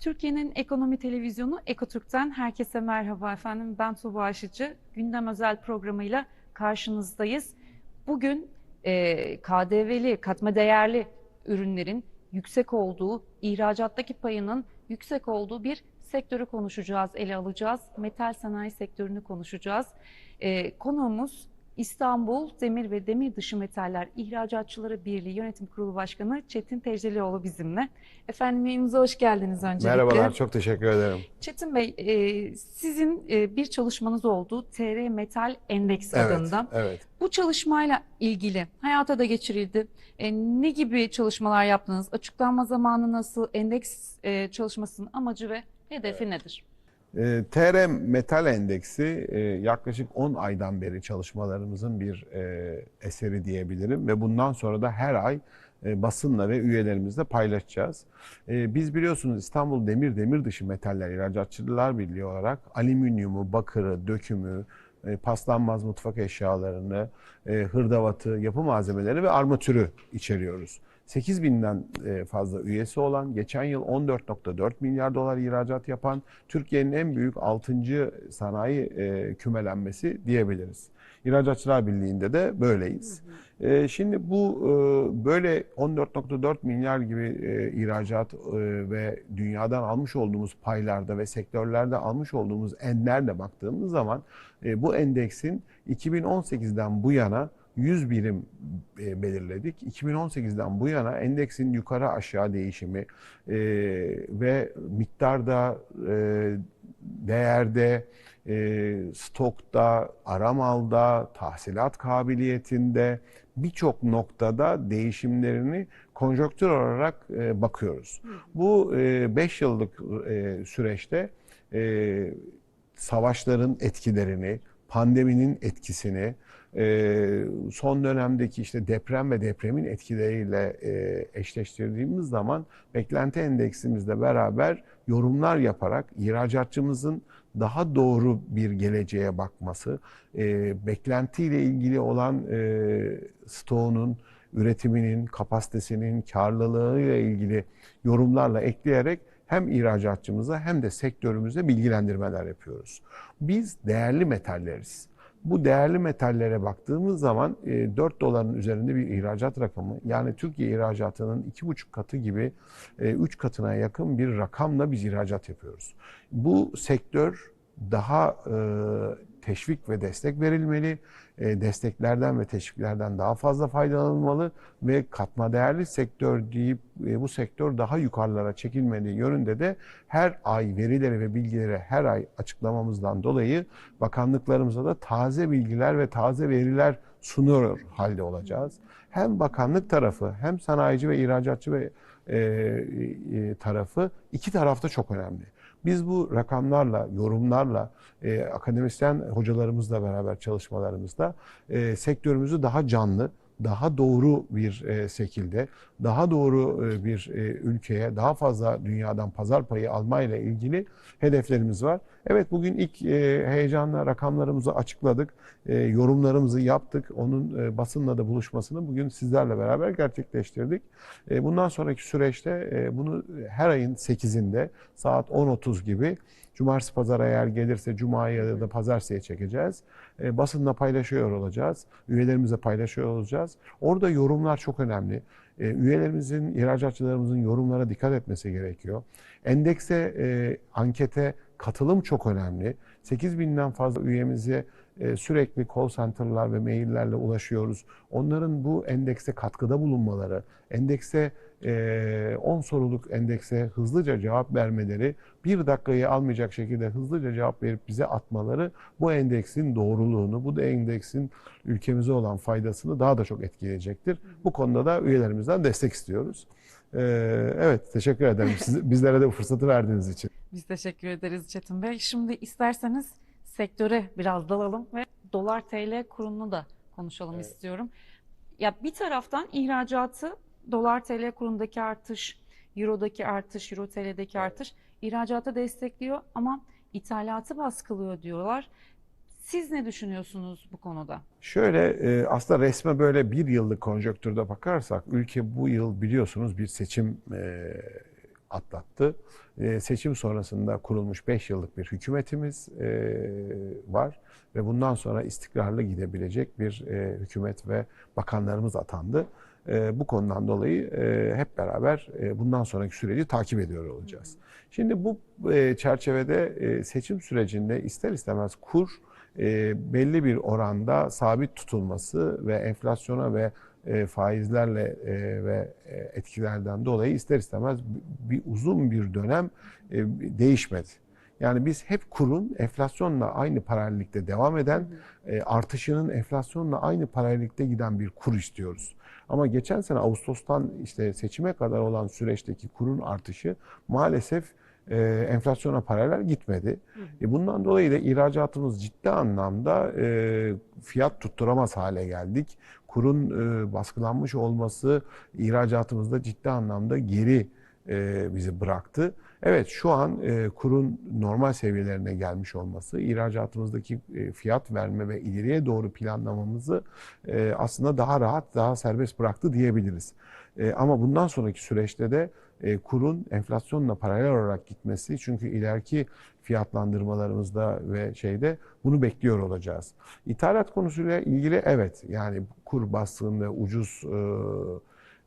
Türkiye'nin ekonomi televizyonu Ekotürk'ten herkese merhaba efendim. Ben Tuğba Aşıcı. Gündem özel programıyla karşınızdayız. Bugün e, KDV'li, katma değerli ürünlerin yüksek olduğu, ihracattaki payının yüksek olduğu bir sektörü konuşacağız, ele alacağız. Metal sanayi sektörünü konuşacağız. E, konuğumuz İstanbul Demir ve Demir Dışı Metaller İhracatçıları Birliği Yönetim Kurulu Başkanı Çetin Tecdelioğlu bizimle. Efendim yayınımıza hoş geldiniz öncelikle. Merhabalar, çok teşekkür ederim. Çetin Bey, e, sizin e, bir çalışmanız oldu TR Metal Endeks Evet, adında. evet. Bu çalışmayla ilgili hayata da geçirildi. E, ne gibi çalışmalar yaptınız? Açıklanma zamanı nasıl? Endeks e, çalışmasının amacı ve hedefi nedir? E, TR Metal Endeksi e, yaklaşık 10 aydan beri çalışmalarımızın bir e, eseri diyebilirim ve bundan sonra da her ay e, basınla ve üyelerimizle paylaşacağız. E, biz biliyorsunuz İstanbul Demir Demir Dışı Metaller İhracatçılar Birliği olarak alüminyumu, bakırı, dökümü, paslanmaz mutfak eşyalarını, hırdavatı, yapı malzemeleri ve armatürü içeriyoruz. 8 binden e, fazla üyesi olan, geçen yıl 14.4 milyar dolar ihracat yapan Türkiye'nin en büyük 6. sanayi e, kümelenmesi diyebiliriz. İhracatçılar Birliği'nde de böyleyiz. E, Şimdi bu böyle 14.4 milyar gibi ihracat ve dünyadan almış olduğumuz paylarda ve sektörlerde almış olduğumuz enlerle baktığımız zaman bu endeksin 2018'den bu yana 100 birim e, belirledik. 2018'den bu yana endeksin yukarı aşağı değişimi e, ve miktarda, e, değerde, e, stokta, aramalda, tahsilat kabiliyetinde birçok noktada değişimlerini konjonktür olarak e, bakıyoruz. Bu 5 yıllık e, süreçte e, savaşların etkilerini, pandeminin etkisini, e, son dönemdeki işte deprem ve depremin etkileriyle e, eşleştirdiğimiz zaman beklenti endeksimizle beraber yorumlar yaparak ihracatçımızın daha doğru bir geleceğe bakması, e, beklentiyle ilgili olan e, stoğunun, üretiminin, kapasitesinin, karlılığıyla ilgili yorumlarla ekleyerek hem ihracatçımıza hem de sektörümüze bilgilendirmeler yapıyoruz. Biz değerli metalleriz. Bu değerli metallere baktığımız zaman e, 4 doların üzerinde bir ihracat rakamı yani Türkiye ihracatının 2,5 katı gibi 3 katına yakın bir rakamla biz ihracat yapıyoruz. Bu sektör daha e, teşvik ve destek verilmeli. E, desteklerden ve teşviklerden daha fazla faydalanılmalı ve katma değerli sektör deyip e, bu sektör daha yukarılara çekilmeli yönünde de her ay verileri ve bilgileri her ay açıklamamızdan dolayı bakanlıklarımıza da taze bilgiler ve taze veriler sunuyor halde olacağız. Hem bakanlık tarafı hem sanayici ve ihracatçı ve e, tarafı iki tarafta çok önemli. Biz bu rakamlarla, yorumlarla, e, akademisyen hocalarımızla beraber çalışmalarımızda e, sektörümüzü daha canlı, daha doğru bir e, şekilde, daha doğru e, bir e, ülkeye, daha fazla dünyadan pazar payı almayla ilgili hedeflerimiz var. Evet bugün ilk e, heyecanla rakamlarımızı açıkladık, e, yorumlarımızı yaptık. Onun e, basınla da buluşmasını bugün sizlerle beraber gerçekleştirdik. Bundan sonraki süreçte bunu her ayın 8'inde saat 10.30 gibi Cumartesi pazar eğer gelirse Cuma'ya ya da Pazartesi'ye çekeceğiz. E, basınla paylaşıyor olacağız. Üyelerimize paylaşıyor olacağız. Orada yorumlar çok önemli. E, üyelerimizin, ihracatçılarımızın yorumlara dikkat etmesi gerekiyor. Endekse, e, ankete katılım çok önemli. 8 binden fazla üyemize e, sürekli call center'lar ve maillerle ulaşıyoruz. Onların bu endekse katkıda bulunmaları, endekse 10 soruluk endekse hızlıca cevap vermeleri, bir dakikayı almayacak şekilde hızlıca cevap verip bize atmaları bu endeksin doğruluğunu, bu da endeksin ülkemize olan faydasını daha da çok etkileyecektir. Bu konuda da üyelerimizden destek istiyoruz. E, Evet, teşekkür ederim siz, bizlere de bu fırsatı verdiğiniz için. Biz teşekkür ederiz Çetin Bey. Şimdi isterseniz sektöre biraz dalalım ve dolar TL kurunu da konuşalım Evet. istiyorum. Ya bir taraftan ihracatı dolar TL kurundaki artış, eurodaki artış, euro TL'deki artış ihracatı destekliyor ama ithalatı baskılıyor diyorlar. Siz ne düşünüyorsunuz bu konuda? Şöyle e, aslında resme böyle bir yıllık konjonktürde bakarsak ülke bu yıl biliyorsunuz bir seçim e, atlattı. E, seçim sonrasında kurulmuş 5 yıllık bir hükümetimiz e, var ve bundan sonra istikrarlı gidebilecek bir e, hükümet ve bakanlarımız atandı. E, bu konudan dolayı e, hep beraber e, bundan sonraki süreci takip ediyor olacağız. Şimdi bu e, çerçevede e, seçim sürecinde ister istemez kur e, belli bir oranda sabit tutulması ve enflasyona ve e, faizlerle e, ve e, etkilerden dolayı ister istemez bir, uzun bir dönem değişmedi. Yani biz hep kurun enflasyonla aynı paralellikte devam eden, artışının enflasyonla aynı paralellikte giden bir kur istiyoruz. Ama geçen sene Ağustos'tan işte seçime kadar olan süreçteki kurun artışı maalesef e, enflasyona paralel gitmedi. E, bundan dolayı da ihracatımız ciddi anlamda e, fiyat tutturamaz hale geldik. Kurun e, baskılanmış olması ihracatımızda ciddi anlamda geri e, bizi bıraktı. Evet şu an e, kurun normal seviyelerine gelmiş olması ihracatımızdaki e, fiyat verme ve ileriye doğru planlamamızı e, aslında daha rahat, daha serbest bıraktı diyebiliriz. E, ama bundan sonraki süreçte de e, kurun enflasyonla paralel olarak gitmesi çünkü ileriki fiyatlandırmalarımızda ve şeyde bunu bekliyor olacağız. İthalat konusuyla ilgili evet yani kur baskın ucuz e,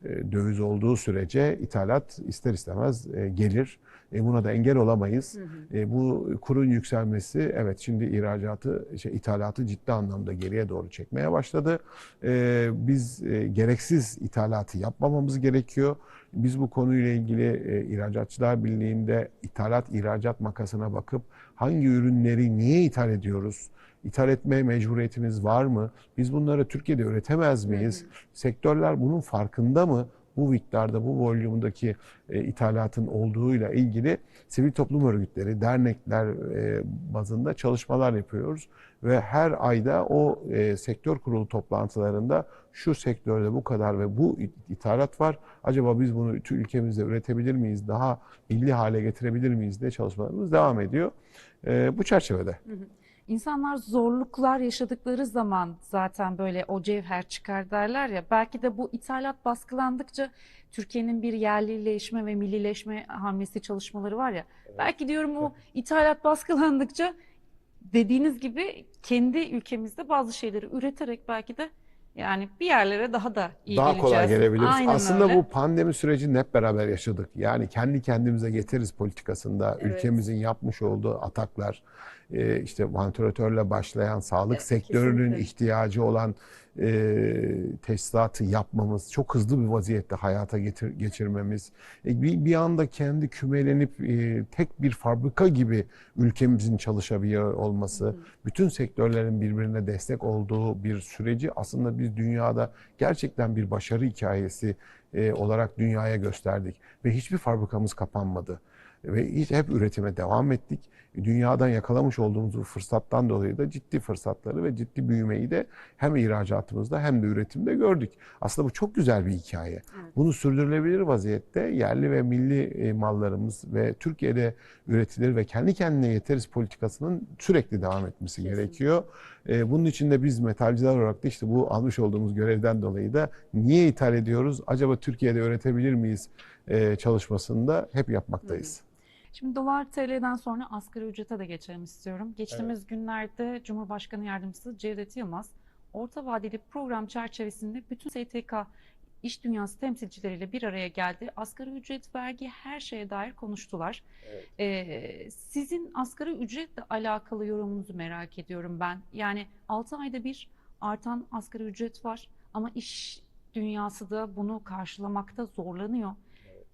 e, döviz olduğu sürece ithalat ister istemez e, gelir. E, buna da engel olamayız. E, bu kurun yükselmesi evet şimdi ihracatı, şey, ithalatı ciddi anlamda geriye doğru çekmeye başladı. E, biz e, gereksiz ithalatı yapmamamız gerekiyor. Biz bu konuyla ilgili e, İhracatçılar Birliği'nde ithalat ihracat makasına bakıp hangi ürünleri niye ithal ediyoruz? İthal etme mecburiyetimiz var mı? Biz bunları Türkiye'de üretemez miyiz? Sektörler bunun farkında mı? Bu miktarda, bu volümdeki e, ithalatın olduğuyla ilgili sivil toplum örgütleri, dernekler e, bazında çalışmalar yapıyoruz. Ve her ayda o e, sektör kurulu toplantılarında şu sektörde bu kadar ve bu ithalat var. Acaba biz bunu ülkemizde üretebilir miyiz? Daha milli hale getirebilir miyiz diye çalışmalarımız devam ediyor. E, bu çerçevede. İnsanlar zorluklar yaşadıkları zaman zaten böyle o cevher çıkar derler ya. Belki de bu ithalat baskılandıkça Türkiye'nin bir yerlileşme ve millileşme hamlesi çalışmaları var ya. Belki diyorum o ithalat baskılandıkça dediğiniz gibi kendi ülkemizde bazı şeyleri üreterek belki de yani bir yerlere daha da iyi daha geleceğiz. kolay gelebiliriz. Aynen Aslında öyle. bu pandemi sürecini hep beraber yaşadık. Yani kendi kendimize getiririz politikasında Evet. ülkemizin yapmış olduğu ataklar, e, işte vantilatörle başlayan sağlık Evet, sektörünün kesinlikle. ihtiyacı olan e, tesisatı yapmamız, çok hızlı bir vaziyette hayata getir, geçirmemiz, e, bir, bir anda kendi kümelenip e, tek bir fabrika gibi ülkemizin çalışabiliyor olması, bütün sektörlerin birbirine destek olduğu bir süreci aslında biz dünyada gerçekten bir başarı hikayesi e, olarak dünyaya gösterdik ve hiçbir fabrikamız kapanmadı ve hep üretime devam ettik. Dünyadan yakalamış olduğumuz bu fırsattan dolayı da ciddi fırsatları ve ciddi büyümeyi de hem ihracatımızda hem de üretimde gördük. Aslında bu çok güzel bir hikaye. Bunu sürdürülebilir vaziyette yerli ve milli e, mallarımız ve Türkiye'de üretilir ve kendi kendine yeteriz politikasının sürekli devam etmesi gerekiyor. E, Bunun için de biz metalciler olarak da işte bu almış olduğumuz görevden dolayı da niye ithal ediyoruz? Acaba Türkiye'de üretebilir miyiz e, çalışmasında hep yapmaktayız. Şimdi dolar TL'den sonra asgari ücrete de geçelim istiyorum. Geçtiğimiz günlerde Cumhurbaşkanı Yardımcısı Cevdet Yılmaz orta vadeli program çerçevesinde bütün STK iş dünyası temsilcileriyle bir araya geldi. Asgari ücret, vergi her şeye dair konuştular. Ee, sizin asgari ücretle alakalı yorumunuzu merak ediyorum ben. Yani 6 ayda bir artan asgari ücret var ama iş dünyası da bunu karşılamakta zorlanıyor.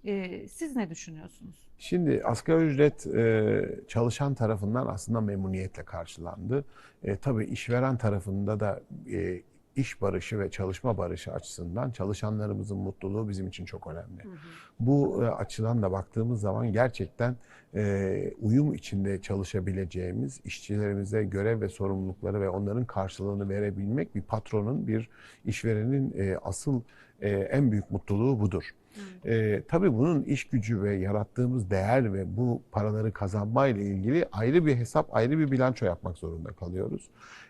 Ee, siz ne düşünüyorsunuz? Şimdi asgari ücret e, çalışan tarafından aslında memnuniyetle karşılandı. E, tabii işveren tarafında da e, iş barışı ve çalışma barışı açısından çalışanlarımızın mutluluğu bizim için çok önemli. Bu e, açıdan da baktığımız zaman gerçekten e, uyum içinde çalışabileceğimiz işçilerimize görev ve sorumlulukları ve onların karşılığını verebilmek bir patronun, bir işverenin e, asıl e, en büyük mutluluğu budur. E, tabii bunun iş gücü ve yarattığımız değer ve bu paraları kazanmayla ilgili ayrı bir hesap, ayrı bir bilanço yapmak zorunda kalıyoruz.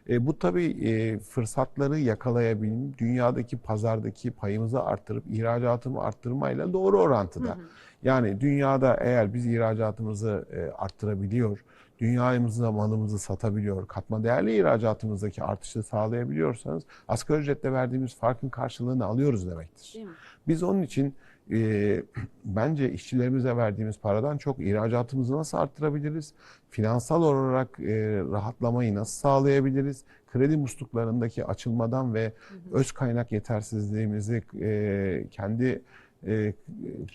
E, bu tabii e, fırsatları yakalayabilme, dünyadaki pazardaki payımızı arttırıp ihracatımı arttırmayla doğru orantıda. Yani dünyada eğer biz ihracatımızı e, arttırabiliyor, dünyamızda malımızı satabiliyor, katma değerli ihracatımızdaki artışı sağlayabiliyorsanız asgari ücretle verdiğimiz farkın karşılığını alıyoruz demektir. Biz onun için e, bence işçilerimize verdiğimiz paradan çok ihracatımızı nasıl arttırabiliriz? Finansal olarak e, rahatlamayı nasıl sağlayabiliriz? Kredi musluklarındaki açılmadan ve öz kaynak yetersizliğimizi e, kendi e,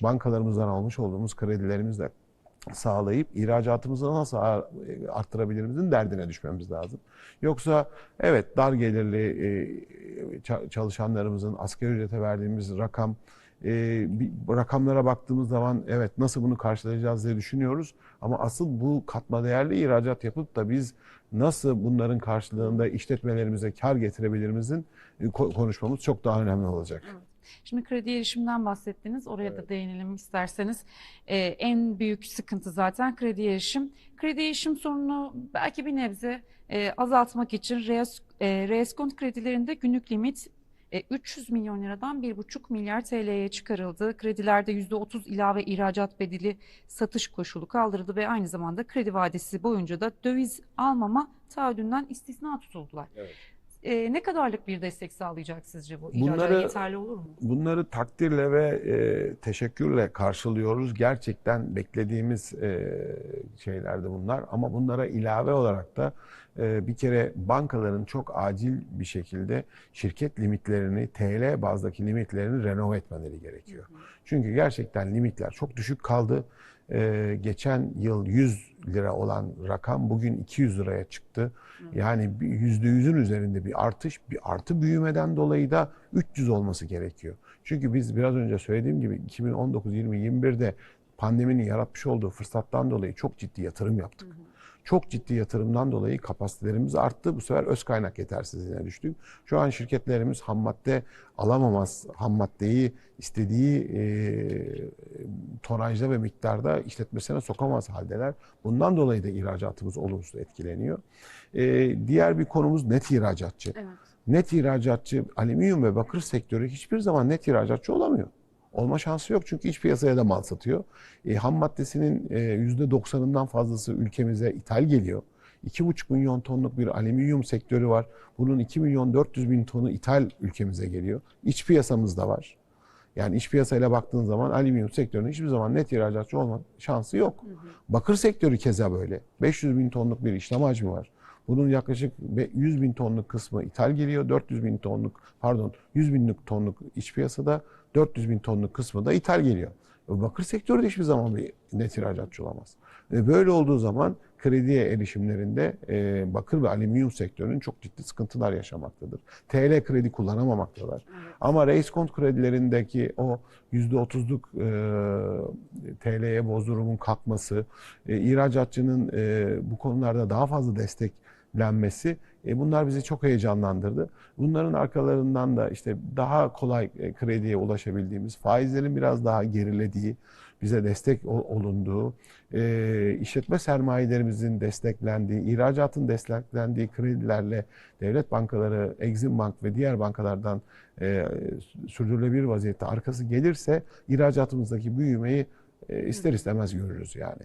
bankalarımızdan almış olduğumuz kredilerimizle sağlayıp ihracatımızı nasıl ar- arttırabilirimizin derdine düşmemiz lazım. Yoksa evet dar gelirli ça- çalışanlarımızın asgari ücrete verdiğimiz rakam e, bir- rakamlara baktığımız zaman evet nasıl bunu karşılayacağız diye düşünüyoruz. Ama asıl bu katma değerli ihracat yapıp da biz nasıl bunların karşılığında işletmelerimize kar getirebilirimizin e, ko- konuşmamız çok daha önemli olacak. Şimdi kredi erişimden bahsettiniz. Oraya da değinelim isterseniz. Ee, en büyük sıkıntı zaten kredi erişim. Kredi erişim sorununu belki bir nebze e, azaltmak için rees, e, kredilerinde günlük limit 300 milyon liradan 1,5 milyar TL'ye çıkarıldı. Kredilerde %30 ilave ihracat bedeli satış koşulu kaldırıldı ve aynı zamanda kredi vadesi boyunca da döviz almama taahhüdünden istisna tutuldular. Evet. E, ne kadarlık bir destek sağlayacak sizce bu? Bunları- yeterli olur mu? Bunları takdirle ve e, teşekkürle karşılıyoruz. Gerçekten beklediğimiz e, şeylerdi bunlar. Ama bunlara ilave olarak da e, bir kere bankaların çok acil bir şekilde şirket limitlerini, TL bazdaki limitlerini renove etmeleri gerekiyor. Çünkü gerçekten limitler çok düşük kaldı. E, geçen yıl 100 lira olan rakam bugün 200 liraya çıktı. Yani bir yüzde yüzün üzerinde bir artış, bir artı büyümeden dolayı da 300 olması gerekiyor. Çünkü biz biraz önce söylediğim gibi 2019, 20, 21'de pandeminin yaratmış olduğu fırsattan dolayı çok ciddi yatırım yaptık. Çok ciddi yatırımdan dolayı kapasitelerimiz arttı. Bu sefer öz kaynak yetersizliğine düştük. Şu an şirketlerimiz ham madde alamamaz, ham maddeyi istediği e, tonajda ve miktarda işletmesine sokamaz haldeler. Bundan dolayı da ihracatımız olumsuz etkileniyor. E, diğer bir konumuz net ihracatçı. Evet. Net ihracatçı, alüminyum ve bakır sektörü hiçbir zaman net ihracatçı olamıyor. Olma şansı yok çünkü iç piyasaya da mal satıyor. E, ham maddesinin e, %90'ından fazlası ülkemize ithal geliyor. 2,5 milyon tonluk bir alüminyum sektörü var. Bunun 2 milyon 400 bin tonu ithal ülkemize geliyor. İç piyasamız da var. Yani iç piyasayla baktığın zaman alüminyum sektörünün hiçbir zaman net ihracatçı olma şansı yok. Bakır sektörü keza böyle. 500 bin tonluk bir işlem hacmi var. Bunun yaklaşık be- 100 bin tonluk kısmı ithal geliyor. 400 bin tonluk pardon 100 binlik tonluk iç piyasada 400 bin tonluk kısmı da ithal geliyor. E, Bakır sektörü de hiçbir zaman bir net ihracatçı olamaz. E, Böyle olduğu zaman krediye erişimlerinde e, bakır ve alüminyum sektörünün çok ciddi sıkıntılar yaşamaktadır. TL kredi kullanamamaktalar. Ama reiskont kredilerindeki o %30'luk e, TL'ye bozdurumun kalkması, e, ihracatçının e, bu konularda daha fazla desteklenmesi e, bunlar bizi çok heyecanlandırdı. Bunların arkalarından da işte daha kolay e, krediye ulaşabildiğimiz, faizlerin biraz daha gerilediği, bize destek ol- olunduğu, e, işletme sermayelerimizin desteklendiği, ihracatın desteklendiği kredilerle devlet bankaları, Exim Bank ve diğer bankalardan e, sürdürülebilir vaziyette arkası gelirse ihracatımızdaki büyümeyi e, ister istemez görürüz yani.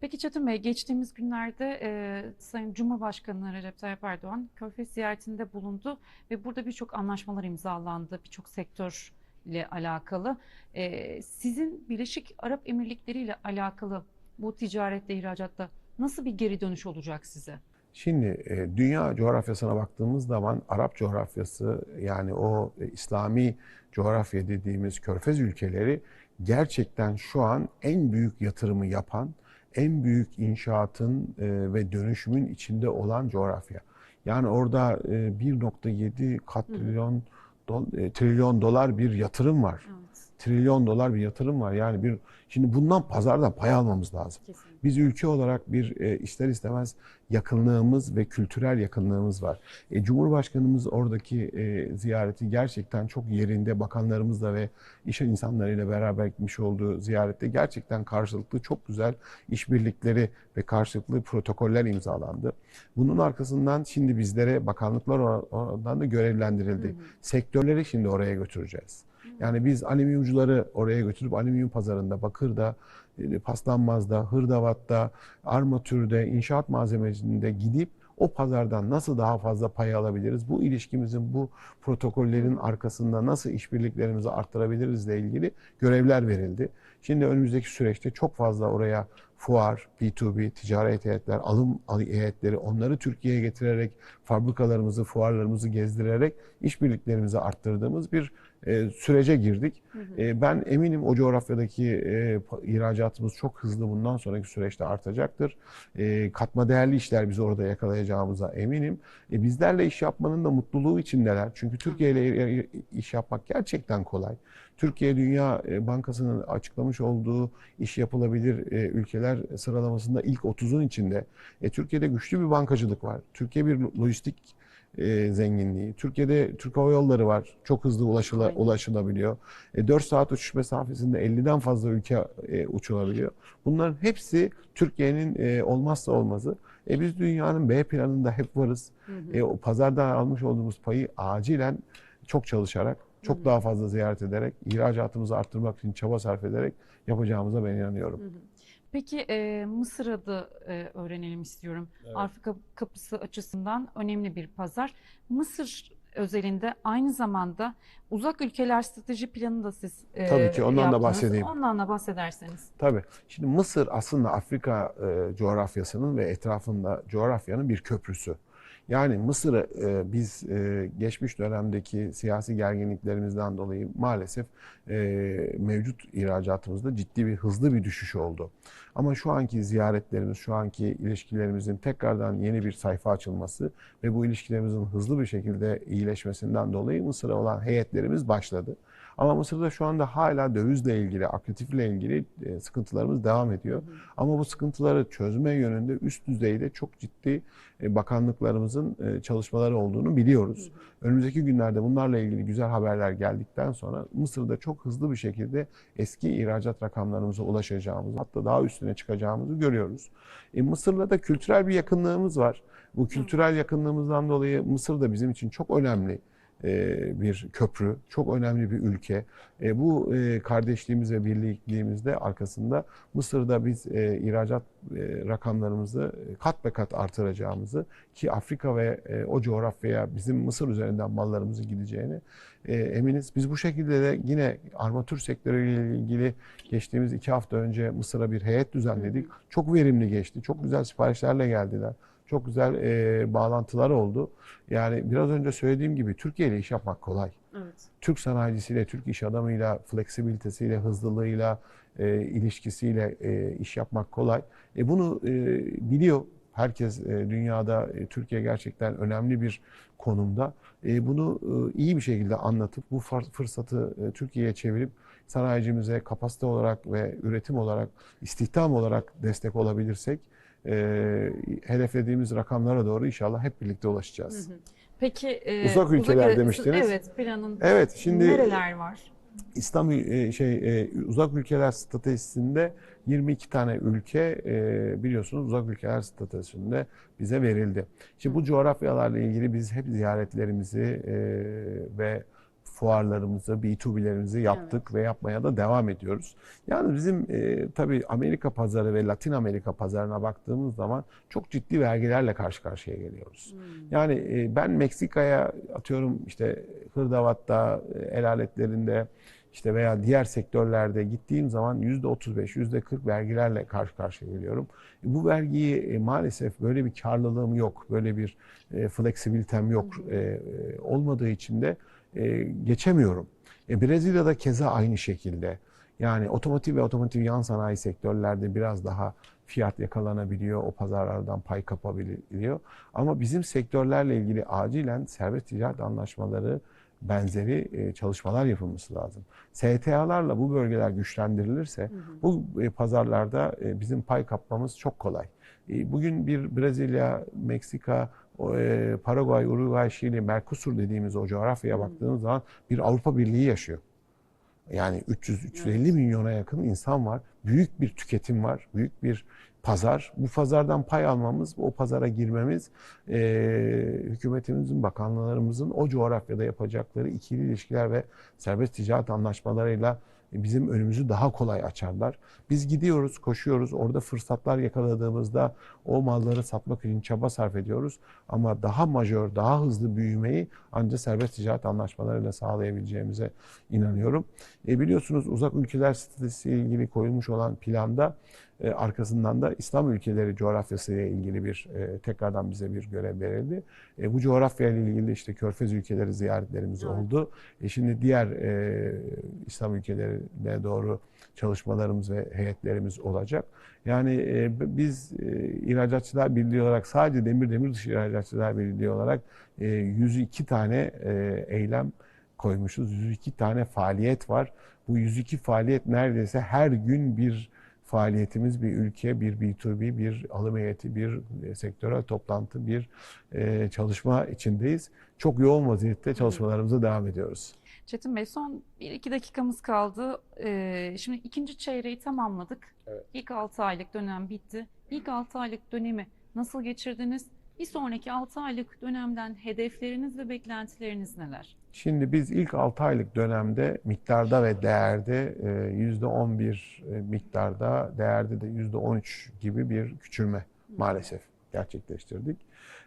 Peki Çetin Bey, geçtiğimiz günlerde e, Sayın Cumhurbaşkanı Recep Tayyip Erdoğan Körfez ziyaretinde bulundu ve burada birçok anlaşmalar imzalandı, birçok sektörle alakalı. E, sizin Birleşik Arap Emirlikleri ile alakalı bu ticarette, ihracatta nasıl bir geri dönüş olacak size? Şimdi e, dünya coğrafyasına baktığımız zaman Arap coğrafyası yani o e, İslami coğrafya dediğimiz körfez ülkeleri gerçekten şu an en büyük yatırımı yapan, en büyük inşaatın e, ve dönüşümün içinde olan coğrafya. Yani orada e, 1.7 katrilyon dol- e, trilyon dolar bir yatırım var. Evet. Trilyon dolar bir yatırım var. Yani bir şimdi bundan pazardan pay almamız lazım. Kesinlikle. Biz ülke olarak bir e, ister istemez yakınlığımız ve kültürel yakınlığımız var. E, Cumhurbaşkanımız oradaki e, ziyareti gerçekten çok yerinde bakanlarımızla ve iş insanlarıyla beraber gitmiş olduğu ziyarette gerçekten karşılıklı çok güzel işbirlikleri ve karşılıklı protokoller imzalandı. Bunun arkasından şimdi bizlere bakanlıklar or- oradan da görevlendirildi. Sektörleri şimdi oraya götüreceğiz. Yani biz alüminyumcuları oraya götürüp alüminyum pazarında, Bakır'da, e, Paslanmaz'da, Hırdavat'ta, armatürde, inşaat malzemesinde gidip o pazardan nasıl daha fazla pay alabiliriz? Bu ilişkimizin, bu protokollerin arkasında nasıl işbirliklerimizi arttırabiliriz ile ilgili görevler verildi. Şimdi önümüzdeki süreçte çok fazla oraya fuar, B2B, ticaret heyetler, alım heyetleri onları Türkiye'ye getirerek fabrikalarımızı, fuarlarımızı gezdirerek işbirliklerimizi arttırdığımız bir e, sürece girdik. E, ben eminim o coğrafyadaki e, ihracatımız çok hızlı bundan sonraki süreçte artacaktır. E, katma değerli işler bizi orada yakalayacağımıza eminim. E, bizlerle iş yapmanın da mutluluğu içindeler. Çünkü Türkiye ile iş yapmak gerçekten kolay. Türkiye Dünya e, Bankası'nın açıklamış olduğu iş yapılabilir e, ülkeler sıralamasında ilk 30'un içinde. E, Türkiye'de güçlü bir bankacılık var. Türkiye bir lojistik e, zenginliği. Türkiye'de Türk Hava Yolları var. Çok hızlı ulaşıla, ulaşılabiliyor. E, 4 saat uçuş mesafesinde 50'den fazla ülke e, uçulabiliyor. Bunların hepsi Türkiye'nin e, olmazsa olmazı. E, biz dünyanın B planında hep varız. E, o pazardan almış olduğumuz payı acilen çok çalışarak, çok daha fazla ziyaret ederek, ihracatımızı arttırmak için çaba sarf ederek yapacağımıza ben inanıyorum. Peki e, Mısır'ı da e, öğrenelim istiyorum. Afrika kapısı açısından önemli bir pazar. Mısır özelinde aynı zamanda uzak ülkeler strateji planı da siz e, Tabii ki, ondan da yaptınız. bahsedeyim. Ondan da bahsederseniz. Tabii. Şimdi Mısır aslında Afrika e, coğrafyasının ve etrafında coğrafyanın bir köprüsü. Yani Mısır'ı e, biz e, geçmiş dönemdeki siyasi gerginliklerimizden dolayı maalesef e, mevcut ihracatımızda ciddi bir hızlı bir düşüş oldu. Ama şu anki ziyaretlerimiz, şu anki ilişkilerimizin tekrardan yeni bir sayfa açılması ve bu ilişkilerimizin hızlı bir şekilde iyileşmesinden dolayı Mısır'a olan heyetlerimiz başladı. Ama Mısır'da şu anda hala dövizle ilgili, akretifle ilgili e, sıkıntılarımız devam ediyor. Ama bu sıkıntıları çözme yönünde üst düzeyde çok ciddi e, bakanlıklarımızın e, çalışmaları olduğunu biliyoruz. Önümüzdeki günlerde bunlarla ilgili güzel haberler geldikten sonra Mısır'da çok hızlı bir şekilde eski ihracat rakamlarımıza ulaşacağımızı, hatta daha üstüne çıkacağımızı görüyoruz. E, Mısır'la da kültürel bir yakınlığımız var. Bu kültürel yakınlığımızdan dolayı Mısır da bizim için çok önemli bir köprü, çok önemli bir ülke. E, Bu e, kardeşliğimiz ve birlikliğimizde arkasında Mısır'da biz e, ihracat e, rakamlarımızı kat be kat artıracağımızı ki Afrika ve e, o coğrafyaya bizim Mısır üzerinden mallarımızın gideceğini e, eminiz. Biz bu şekilde de yine armatür sektörüyle ilgili geçtiğimiz iki hafta önce Mısır'a bir heyet düzenledik. Çok verimli geçti. Çok güzel siparişlerle geldiler. Çok güzel e, bağlantılar oldu. Yani biraz önce söylediğim gibi Türkiye ile iş yapmak kolay. Evet. Türk sanayicisiyle, Türk iş adamıyla, fleksibilitesiyle, hızlılığıyla, e, ilişkisiyle e, iş yapmak kolay. E, bunu e, biliyor. Herkes e, dünyada e, Türkiye gerçekten önemli bir konumda. E, bunu e, iyi bir şekilde anlatıp bu fırsatı e, Türkiye'ye çevirip sanayicimize kapasite olarak ve üretim olarak, istihdam olarak destek olabilirsek e, hedeflediğimiz rakamlara doğru inşallah hep birlikte ulaşacağız. Peki e, Uzak ülkeler ülke- demiştiniz. Evet, planın Evet, şimdi nereler var? İslam e, şey e, uzak ülkeler stratejisinde 22 tane ülke e, biliyorsunuz uzak ülkeler stratejisinde bize verildi. Şimdi bu coğrafyalarla ilgili biz hep ziyaretlerimizi e, ve fuarlarımızı, B2B'lerimizi yaptık ve yapmaya da devam ediyoruz. Yani bizim e, tabii Amerika pazarı ve Latin Amerika pazarına baktığımız zaman çok ciddi vergilerle karşı karşıya geliyoruz. Yani e, ben Meksika'ya atıyorum işte Hırdavat'ta, e, el aletlerinde işte veya diğer sektörlerde gittiğim zaman yüzde 35, yüzde 40 vergilerle karşı karşıya geliyorum. E, Bu vergiyi e, maalesef böyle bir karlılığım yok, böyle bir fleksibilitem yok olmadığı için de e, geçemiyorum. E, Brezilya'da keza aynı şekilde. Yani otomotiv ve otomotiv yan sanayi sektörlerde biraz daha fiyat yakalanabiliyor, o pazarlardan pay kapabiliyor. Ama bizim sektörlerle ilgili acilen serbest ticaret anlaşmaları benzeri e, çalışmalar yapılması lazım. STA'larla bu bölgeler güçlendirilirse bu e, pazarlarda e, bizim pay kapmamız çok kolay. Bugün bir Brezilya, Meksika, e, Paraguay, Uruguay, Şili, Mercosur dediğimiz o coğrafyaya baktığınız zaman bir Avrupa Birliği yaşıyor. Yani 300-350 milyona yakın insan var. Büyük bir tüketim var. Büyük bir pazar. Bu pazardan pay almamız, o pazara girmemiz e, hükümetimizin, bakanlarımızın o coğrafyada yapacakları ikili ilişkiler ve serbest ticaret anlaşmalarıyla bizim önümüzü daha kolay açarlar. Biz gidiyoruz, koşuyoruz. Orada fırsatlar yakaladığımızda o malları satmak için çaba sarf ediyoruz. Ama daha majör, daha hızlı büyümeyi ancak serbest ticaret anlaşmalarıyla sağlayabileceğimize inanıyorum. E biliyorsunuz uzak ülkeler stratejisiyle ilgili koyulmuş olan planda e, arkasından da İslam ülkeleri coğrafyası ile ilgili bir e, tekrardan bize bir görev verildi. E, bu coğrafya ile ilgili işte Körfez ülkeleri ziyaretlerimiz Evet. oldu. E, şimdi diğer e, İslam ülkelerine doğru çalışmalarımız ve heyetlerimiz olacak. Yani e, biz e, İhracatçılar Birliği olarak sadece demir demir dışı İhracatçılar Birliği olarak e, 102 tane e, eylem koymuşuz. 102 tane faaliyet var. Bu 102 faaliyet neredeyse her gün bir faaliyetimiz bir ülke, bir B2B, bir alım heyeti, bir e, sektörel toplantı, bir e, çalışma içindeyiz. Çok yoğun vaziyette çalışmalarımıza devam ediyoruz. Çetin Bey son 1-2 dakikamız kaldı. Ee, şimdi ikinci çeyreği tamamladık. Evet. İlk 6 aylık dönem bitti. İlk 6 aylık dönemi nasıl geçirdiniz? Bir sonraki 6 aylık dönemden hedefleriniz ve beklentileriniz neler? Şimdi biz ilk 6 aylık dönemde miktarda ve değerde e, %11 e, miktarda, değerde de %13 gibi bir küçülme maalesef gerçekleştirdik.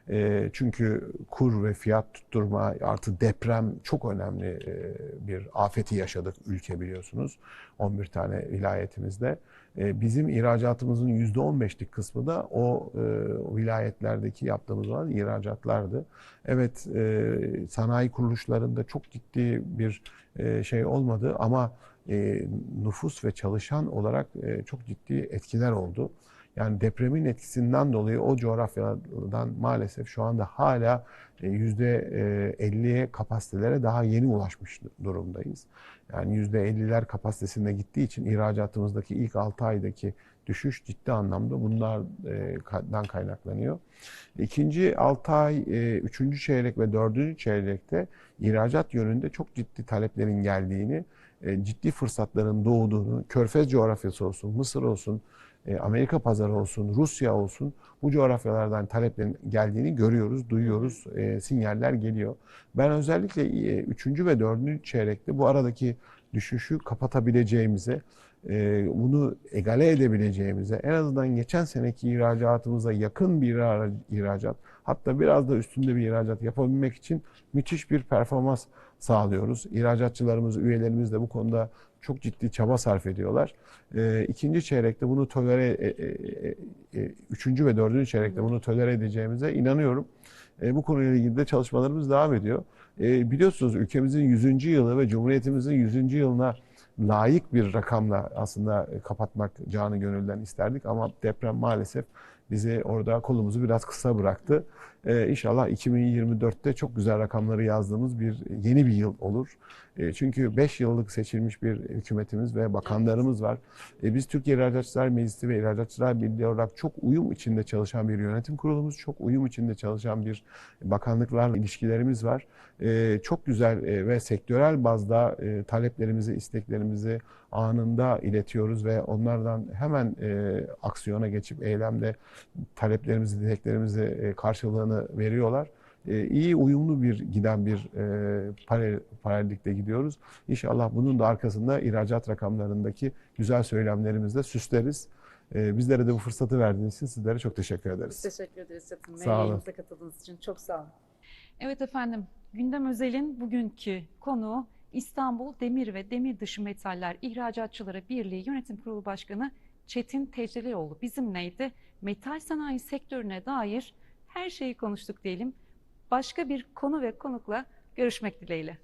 E, Çünkü kur ve fiyat tutturma artı deprem çok önemli e, bir afeti yaşadık ülke biliyorsunuz. 11 tane vilayetimizde. E, Bizim ihracatımızın %15'lik kısmı da o e, vilayetlerdeki yaptığımız olan ihracatlardı. Evet, e, sanayi kuruluşlarında çok ciddi bir e, şey olmadı ama e, nüfus ve çalışan olarak e, çok ciddi etkiler oldu. Yani depremin etkisinden dolayı o coğrafyadan maalesef şu anda hala e, yüzde 50'ye kapasitelere daha yeni ulaşmış durumdayız. Yani yüzde 50'ler kapasitesinde gittiği için ihracatımızdaki ilk 6 aydaki düşüş ciddi anlamda bunlardan kaynaklanıyor. İkinci 6 ay, e, üçüncü çeyrek ve dördüncü çeyrekte ihracat yönünde çok ciddi taleplerin geldiğini, e, ciddi fırsatların doğduğunu, Körfez coğrafyası olsun, Mısır olsun, e, Amerika pazarı olsun, Rusya olsun bu coğrafyalardan taleplerin geldiğini görüyoruz, duyuyoruz, e, sinyaller geliyor. Ben özellikle e, üçüncü ve dördüncü çeyrekte bu aradaki düşüşü kapatabileceğimize, e, bunu egale edebileceğimize, en azından geçen seneki ihracatımıza yakın bir ihra- ihracat, hatta biraz da üstünde bir ihracat yapabilmek için müthiş bir performans sağlıyoruz. İhracatçılarımız, üyelerimiz de bu konuda çok ciddi çaba sarf ediyorlar. E, ikinci çeyrekte bunu tolere, e, e, e, e, üçüncü ve dördüncü çeyrekte bunu tolere edeceğimize inanıyorum. E, bu konuyla ilgili de çalışmalarımız devam ediyor. E, biliyorsunuz ülkemizin 100. yılı ve Cumhuriyetimizin 100. yılına layık bir rakamla aslında e, kapatmak canı gönülden isterdik ama deprem maalesef bizi orada kolumuzu biraz kısa bıraktı. Ee, inşallah 2024'te çok güzel rakamları yazdığımız bir yeni bir yıl olur. E, çünkü 5 yıllık seçilmiş bir hükümetimiz ve bakanlarımız var. E, biz Türkiye İhracatçılar Meclisi ve İhracatçılar Birliği olarak çok uyum içinde çalışan bir yönetim kurulumuz, çok uyum içinde çalışan bir bakanlıklarla ilişkilerimiz var. E, çok güzel e, ve sektörel bazda e, taleplerimizi, isteklerimizi anında iletiyoruz ve onlardan hemen e, aksiyona geçip eylemde taleplerimizi, dileklerimizi e, karşılığını veriyorlar. E, iyi uyumlu bir giden bir e, paralel, paralellikte gidiyoruz. İnşallah bunun da arkasında ihracat rakamlarındaki güzel söylemlerimizle süsleriz. E, bizlere de bu fırsatı verdiğiniz için sizlere çok teşekkür ederiz. Teşekkür ederiz Çetin Bey. Sağ olun. Katıldığınız için çok sağ olun. Evet efendim, Gündem Özel'in bugünkü konuğu İstanbul Demir ve Demir Dışı Metaller İhracatçıları Birliği Yönetim Kurulu Başkanı Çetin Tecrelioğlu bizimleydi. Metal sanayi sektörüne dair her şeyi konuştuk diyelim. Başka bir konu ve konukla görüşmek dileğiyle.